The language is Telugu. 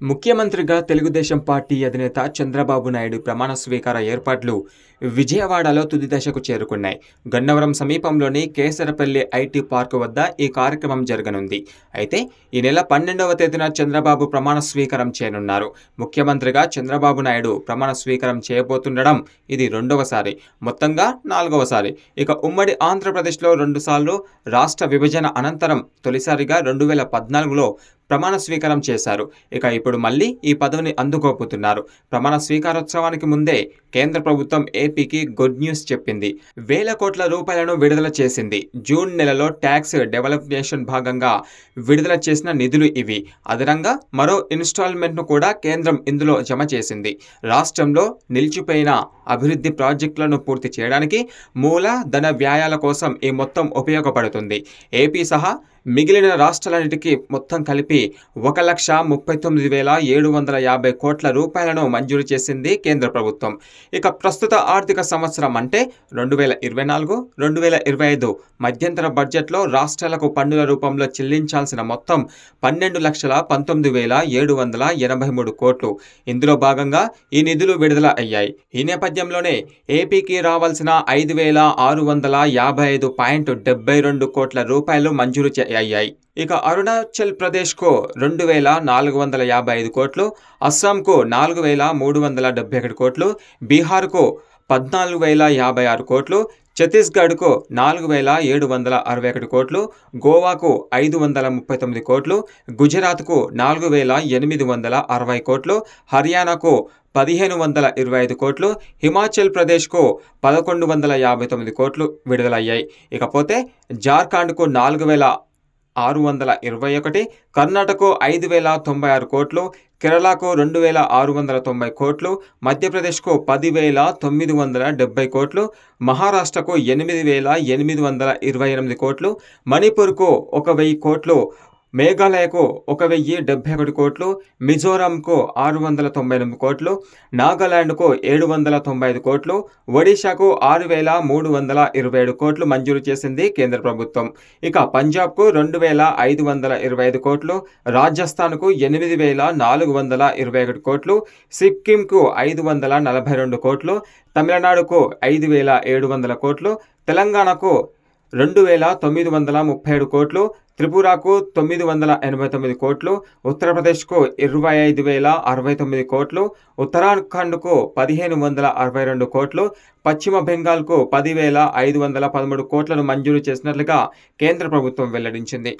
ముఖ్యమంత్రిగా తెలుగుదేశం పార్టీ అధినేత చంద్రబాబు నాయుడు ప్రమాణ స్వీకార ఏర్పాట్లు విజయవాడలో తుది దశకు చేరుకున్నాయి. గన్నవరం సమీపంలోని కేసరపల్లి ఐటీ పార్క్ వద్ద ఈ కార్యక్రమం జరగనుంది. అయితే ఈ నెల పన్నెండవ తేదీన చంద్రబాబు ప్రమాణ స్వీకారం చేయనున్నారు. ముఖ్యమంత్రిగా చంద్రబాబు నాయుడు ప్రమాణ స్వీకారం చేయబోతుండడం ఇది రెండవసారి. మొత్తంగా నాలుగవసారి. ఇక ఉమ్మడి ఆంధ్రప్రదేశ్లో రెండుసార్లు రాష్ట్ర విభజన అనంతరం తొలిసారిగా రెండు వేల పద్నాలుగులో ప్రమాణ స్వీకారం చేశారు. ఇక ఇప్పుడు మళ్ళీ ఈ పదవిని అందుకోబోతున్నారు. ప్రమాణ స్వీకారోత్సవానికి ముందే కేంద్ర ప్రభుత్వం ఏపీకి గుడ్ న్యూస్ చెప్పింది. వేల కోట్ల రూపాయలను విడుదల చేసింది. జూన్ నెలలో ట్యాక్స్ డెవలప్మేషన్ భాగంగా విడుదల చేసిన నిధులు ఇవి. అదనంగా మరో ఇన్స్టాల్మెంట్ను కూడా కేంద్రం ఇందులో జమ చేసింది. రాష్ట్రంలో నిలిచిపోయిన అభివృద్ధి ప్రాజెక్టులను పూర్తి చేయడానికి మూల ధన వ్యాయాల కోసం ఈ మొత్తం ఉపయోగపడుతుంది. ఏపీ సహా మిగిలిన రాష్ట్రాలన్నిటికీ మొత్తం కలిపి ఒక లక్ష ముప్పై తొమ్మిది వేల ఏడు వందల యాభై కోట్ల రూపాయలను మంజూరు చేసింది కేంద్ర ప్రభుత్వం. ఇక ప్రస్తుత ఆర్థిక సంవత్సరం అంటే రెండు వేల ఇరవై నాలుగు రెండు వేల ఇరవై ఐదు మధ్యంతర బడ్జెట్లో రాష్ట్రాలకు పన్నుల రూపంలో చెల్లించాల్సిన మొత్తం పన్నెండు లక్షల పంతొమ్మిది వేల ఏడు వందల ఎనభై మూడు కోట్లు. ఇందులో భాగంగా ఈ నిధులు విడుదల అయ్యాయి. ఈ నేపథ్యంలోనే ఏపీకి రావాల్సిన ఐదు వేల ఆరు వందల యాభై ఐదు పాయింట్ డెబ్బై రెండు కోట్ల రూపాయలు మంజూరు చేయాలి అయ్యాయి ఇక అరుణాచల్ ప్రదేశ్కు రెండు వేల నాలుగు వందల యాభై ఐదు కోట్లు అస్సాంకు నాలుగు వేల మూడు వందల డెబ్బై ఒకటి కోట్లు బీహార్కు పద్నాలుగు వేల యాభై ఆరు కోట్లు ఛత్తీస్గఢ్కు నాలుగు వేల ఏడు వందల అరవై ఒకటి కోట్లు గోవాకు ఐదు వందల ముప్పై తొమ్మిది కోట్లు గుజరాత్కు నాలుగు వేల ఎనిమిది వందల అరవై కోట్లు హర్యానాకు పదిహేను వందల ఇరవై ఐదు కోట్లు హిమాచల్ ప్రదేశ్కు పదకొండు వందల యాభై తొమ్మిది కోట్లు విడుదలయ్యాయి. ఇకపోతే జార్ఖండ్కు నాలుగు వేల ఆరు వందల ఇరవై ఒకటి కర్ణాటకకు ఐదు వేల తొంభై ఆరు కోట్లు కేరళకు రెండు వేల ఆరు వందల తొంభై కోట్లు మధ్యప్రదేశ్కు పది వేల తొమ్మిది వందల డెబ్బై కోట్లు మహారాష్ట్రకు ఎనిమిది వేల ఎనిమిది వందల ఇరవై ఎనిమిది కోట్లు మణిపూర్కు ఒక వెయ్యి కోట్లు మేఘాలయకు ఒక వెయ్యి డెబ్బై ఒకటి కోట్లు మిజోరాంకు ఆరు వందల తొంభై ఎనిమిది కోట్లు నాగాలాండ్కు ఏడు వందల తొంభై ఐదు కోట్లు ఒడిశాకు ఆరు వేల మూడు వందల ఇరవై ఏడు కోట్లు మంజూరు చేసింది కేంద్ర ప్రభుత్వం. ఇక పంజాబ్కు రెండు వేల ఐదు వందల ఇరవై ఐదు కోట్లు రాజస్థాన్కు ఎనిమిది వేల నాలుగు వందల ఇరవై ఒకటి కోట్లు సిక్కింకు ఐదు వందల నలభై రెండు కోట్లు తమిళనాడుకు ఐదు వేల ఏడు వందల కోట్లు తెలంగాణకు రెండు వేల తొమ్మిది వందల ముప్పై ఏడు కోట్లు త్రిపురకు తొమ్మిది వందల ఎనభై తొమ్మిది కోట్లు ఉత్తరప్రదేశ్కు ఇరవై ఐదు వేల అరవై తొమ్మిది కోట్లు ఉత్తరాఖండ్కు పదిహేను వందల అరవై రెండు కోట్లు పశ్చిమ బెంగాల్కు పదివేల ఐదు వందల పదమూడు కోట్లను మంజూరు చేసినట్లుగా కేంద్ర ప్రభుత్వం వెల్లడించింది.